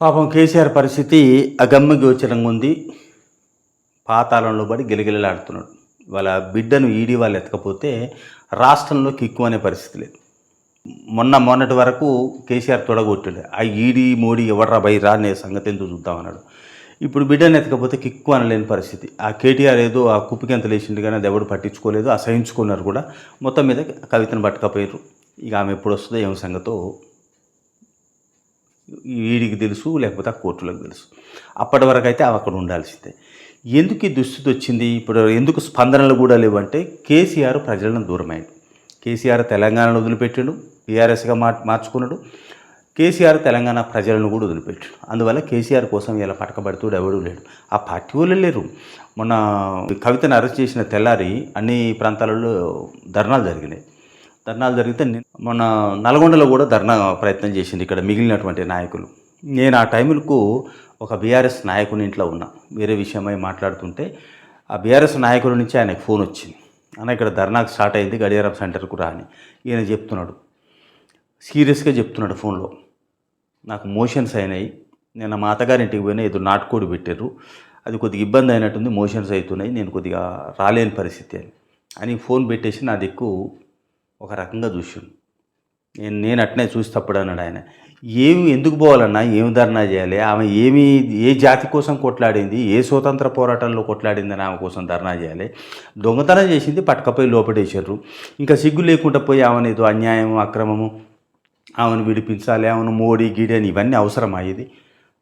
పాపం కేసీఆర్ పరిస్థితి అగమ్య గోచరంగా ఉంది. పాతాళంలో పడి గిలగిలలాడుతున్నాడు. వాళ్ళ బిడ్డను ఈడీ వాళ్ళు ఎత్తకపోతే రాష్ట్రంలో కిక్కు అనే పరిస్థితి లేదు. మొన్న మొన్నటి వరకు కేసీఆర్ తొడగొట్టాడు. ఆ ఈడీ మోడీ ఎవడరా బై రా అనే సంగతి ఎందుకు చూద్దామన్నాడు. ఇప్పుడు బిడ్డను ఎత్తకపోతే కిక్కు అనలేని పరిస్థితి. ఆ కేటీఆర్ ఏదో ఆ కుప్పికెంత లేచిండు కానీ అది ఎవడు పట్టించుకోలేదు. అసహించుకున్నారు కూడా. మొత్తం మీద కవితను పట్టుకపోయారు ఇక ఆమె ఎప్పుడు వస్తుందో ఏం సంగతో వీడికి తెలుసు లేకపోతే ఆ కోర్టులకు తెలుసు. అప్పటి వరకు అయితే అవి అక్కడ ఉండాల్సిందే. ఎందుకు ఈ దుస్థితి వచ్చింది? ఇప్పుడు ఎందుకు స్పందనలు కూడా లేవంటే కేసీఆర్ ప్రజలను దూరమైంది కేసీఆర్ తెలంగాణను వదిలిపెట్టాడు బీఆర్ఎస్గా మార్ మార్చుకున్నాడు. కేసీఆర్ తెలంగాణ ప్రజలను కూడా వదిలిపెట్టాడు. అందువల్ల కేసీఆర్ కోసం ఇలా పట్టకబడుతూ ఎవడూ లేడు. ఆ పార్టీ వాళ్ళు లేరు. మొన్న కవితను అరెస్ట్ చేసిన తెల్లారి అన్ని ప్రాంతాలలో ధర్నాలు జరిగినాయి. ధర్నాలు జరిగితే మన మొన్న నల్గొండలో కూడా ధర్నా ప్రయత్నం చేసింది ఇక్కడ మిగిలినటువంటి నాయకులు. నేను ఆ టైంకు ఒక బీఆర్ఎస్ నాయకుని ఇంట్లో ఉన్నా. వేరే విషయమై మాట్లాడుతుంటే ఆ బీఆర్ఎస్ నాయకుల నుంచి ఆయనకు ఫోన్ వచ్చింది. అన్న ఇక్కడ ధర్నాకు స్టార్ట్ అయింది గడియారం సెంటర్కు రా అని ఈయన చెప్తున్నాడు. సీరియస్గా చెప్తున్నాడు ఫోన్లో. నాకు మోషన్స్ అయినాయి. నేను మా అత్తగారింటికి పోయినా ఏదో నాటుకోడి పెట్టారు అది కొద్దిగా ఇబ్బంది అయినట్టుంది మోషన్స్ అవుతున్నాయి. నేను కొద్దిగా రాలేని పరిస్థితి అని. అని ఫోన్ పెట్టేసి నా దిక్కు ఒక రకంగా చూసాడు. నేను నేను అట్నే చూసి తప్పుడు అన్నాడు ఆయన ఏమి ఎందుకు పోవాలన్నా? ఏమి ధర్నా చేయాలి? ఆమె ఏమి ఏ జాతి కోసం కొట్లాడింది? ఏ స్వతంత్ర పోరాటంలో కొట్లాడిందని ఆమె కోసం ధర్నా చేయాలి? దొంగతనం చేసింది పట్టుకపోయి లోపడేసారు ఇంకా సిగ్గు లేకుండా పోయి ఆమెను ఏదో అన్యాయం అక్రమము ఆమెను విడిపించాలి ఆమెను మోడీ గీడి అని ఇవన్నీ అవసరం అయ్యేది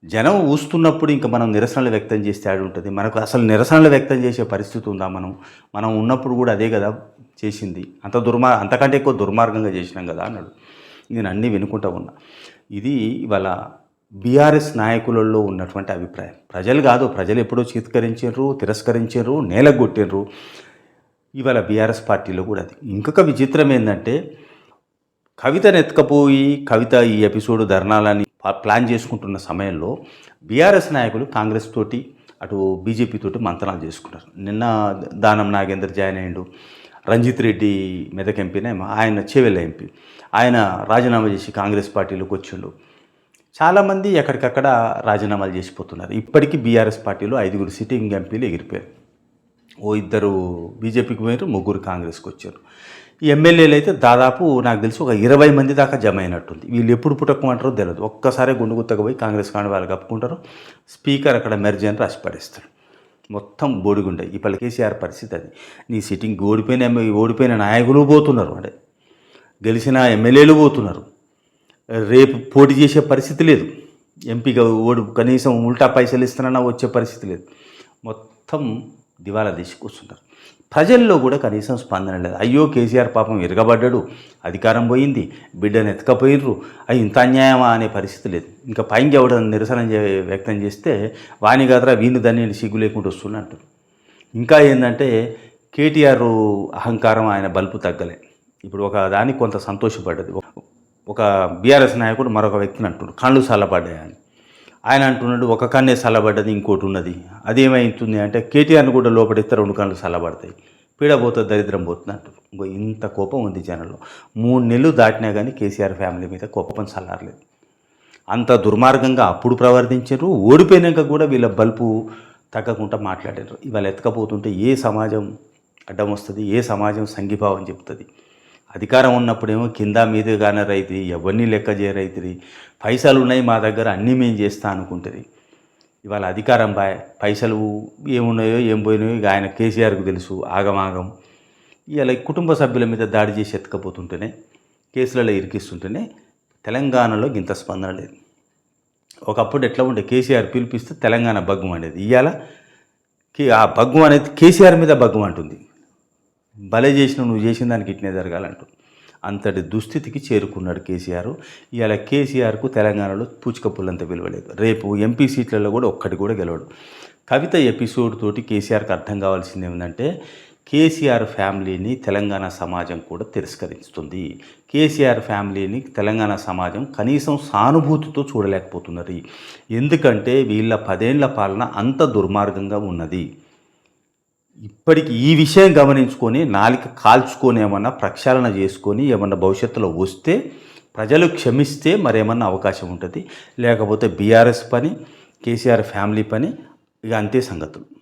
జనం ఊస్తున్నప్పుడు ఇంకా మనం నిరసనలు వ్యక్తం చేస్తే ఆడు ఉంటుంది. మనకు అసలు నిరసనలు వ్యక్తం చేసే పరిస్థితి ఉందా మనం? మనం ఉన్నప్పుడు కూడా అదే కదా చేసింది. అంత దుర్మార్ అంతకంటే ఎక్కువ దుర్మార్గంగా చేసినాం కదా అన్నాడు. నేను అన్నీ వినుకుంటా ఉన్నా. ఇది ఇవాళ బీఆర్ఎస్ నాయకులలో ఉన్నటువంటి అభిప్రాయం. ప్రజలు కాదు ప్రజలు ఎప్పుడో చీత్కరించారు తిరస్కరించారు నేలగొట్టినరు ఇవాళ బీఆర్ఎస్ పార్టీలో కూడా అది. ఇంకొక విచిత్రం ఏంటంటే కవితను ఎత్తుకపోయి కవిత ఈ ఎపిసోడ్ ధర్నాలని ప్లాన్ చేసుకుంటున్న సమయంలో బీఆర్ఎస్ నాయకులు కాంగ్రెస్ తోటి అటు బీజేపీ తోటి మంతనాలు చేసుకున్నారు నిన్న దానం నాగేందర్ జాయిన్ అయ్యిండు రంజిత్ రెడ్డి మెదక్ ఎంపీనే ఆయన చేవెళ్ళ ఎంపీ. ఆయన రాజీనామా చేసి కాంగ్రెస్ పార్టీలోకి వచ్చిండు. చాలామంది ఎక్కడికక్కడ రాజీనామాలు చేసిపోతున్నారు. ఇప్పటికీ బీఆర్ఎస్ పార్టీలో ఐదుగురు సిట్టింగ్ ఎంపీలు ఎగిరిపోయారు. ఓ ఇద్దరు బీజేపీకి పోయారు ముగ్గురు కాంగ్రెస్కి వచ్చారు. ఎమ్మెల్యేలు అయితే దాదాపు నాకు తెలిసి ఒక ఇరవై మంది దాకా జమ అయినట్టుంది. వీళ్ళు ఎప్పుడు పుట్టకమంటారో తెలియదు ఒక్కసారి గుండు గుత్తకు పోయి కాంగ్రెస్ కాని వాళ్ళు కప్పుకుంటారు. స్పీకర్ అక్కడ మెర్జీ అని రాసి పడేస్తాడు. మొత్తం బోడిగుండే. ఈ పల్లె కేసీఆర్ పరిస్థితి అది. నీ సిట్టింగ్ ఓడిపోయిన ఎమ్మె- ఓడిపోయిన నాయకులు పోతున్నారు అంటే. గెలిచిన ఎమ్మెల్యేలు పోతున్నారు. రేపు పోటీ చేసే పరిస్థితి లేదు. ఎంపీగా ఓడి కనీసం ఉల్టా పైసలు ఇస్తానన్నా వచ్చే పరిస్థితి లేదు. మొత్తం దివాలా తీసి కూర్చుంటారు ప్రజల్లో కూడా కనీసం స్పందన లేదు. అయ్యో కేసీఆర్ పాపం విరగబడ్డాడు అధికారం పోయింది బిడ్డను ఎతకపోయిర్రు అది ఇంత అన్యాయమా అనే పరిస్థితి లేదు. ఇంకా పైన ఎవడని నిరసన చే- వ్యక్తం చేస్తే వాని కాదరా వీని దాన్ని సిగ్గు లేకుండా వస్తున్నట్టు. ఇంకా ఏంటంటే కేటీఆర్ అహంకారం ఆయన బలుపు తగ్గలే. ఇప్పుడు ఒక దానికి కొంత సంతోషపడ్డది. ఒక బీఆర్ఎస్ నాయకుడు మరొక వ్యక్తిని అంటున్నాడు. కళ్ళు చల్లబడ్డాయని. ఆయన అంటున్నాడు ఒక కన్నే చల్లబడ్డది ఇంకోటి ఉన్నది. అదేమైతుంది అంటే కేటీఆర్ని కూడా లోపడిస్తే రెండు కళ్ళు చల్లబడతాయి పీడ పోతుంది దరిద్రం పోతుంది అంటారు ఇంకో ఇంత కోపం ఉంది జనంలో. మూడు నెలలు దాటినా కానీ కేసీఆర్ ఫ్యామిలీ మీద కోపం చల్లారలేదు అంత దుర్మార్గంగా అప్పుడు ప్రవర్తించారు ఓడిపోయినాక కూడా వీళ్ళ బల్పు తగ్గకుండా మాట్లాడారు. ఇవాళ ఎత్తకపోతుంటే ఏ సమాజం అడ్డం వస్తుంది ఏ సమాజం సంఘీభావం చెప్తుంది? అధికారం ఉన్నప్పుడేమో కింద మీద కానీ రైతురి ఎవరిని లెక్క చేయరైతుంది పైసలు ఉన్నాయి మా దగ్గర అన్నీ మేము చేస్తా అనుకుంటుంది. ఇవాళ అధికారం బాయ్ పైసలు ఏమున్నాయో ఏం పోయినాయో ఇక ఆయన కేసీఆర్కు తెలుసు ఆగమాగం. ఇవాళ ఈ కుటుంబ సభ్యుల మీద దాడి చేసి ఎత్తుకపోతుంటేనే కేసులలో ఇరికిస్తుంటేనే తెలంగాణలో ఇంత స్పందన లేదు. ఒకప్పుడు ఎట్లా ఉండే కేసీఆర్ పిలిపిస్తే తెలంగాణ బగ్గు అనేది. ఇవాళ కే- ఆ బగ్గు అనేది కేసీఆర్ మీద బగ్గు అంటుంది. భలే చేసిన నువ్వు చేసిన దానికి ఇట్నే జరగాలంటూ. అంతటి దుస్థితికి చేరుకున్నాడు కేసీఆర్. ఇవాళ కేసీఆర్కు తెలంగాణలో పూచికప్పులంత విలువలేదు. రేపు ఎంపీ సీట్లలో కూడా ఒక్కటి కూడా గెలవడు. కవిత ఎపిసోడ్ తోటి కేసీఆర్కి అర్థం కావాల్సింది ఏంటంటే కేసీఆర్ ఫ్యామిలీని తెలంగాణ సమాజం కూడా తిరస్కరిస్తుంది. కేసీఆర్ ఫ్యామిలీని తెలంగాణ సమాజం కనీసం సానుభూతితో చూడలేకపోతున్నది. ఎందుకంటే వీళ్ళ పదేళ్ళ పాలన అంత దుర్మార్గంగా ఉన్నది. ఇప్పటికి ఈ విషయం గమనించుకొని నాలిక కాల్చుకొని ఏమన్నా ప్రక్షాళన చేసుకొని ఏమన్నా భవిష్యత్తులో వస్తే ప్రజలు క్షమిస్తే మరేమన్నా అవకాశం ఉంటుంది. లేకపోతే బీఆర్ఎస్ పని కేసీఆర్ ఫ్యామిలీ పని ఇక అంతే సంగతులు.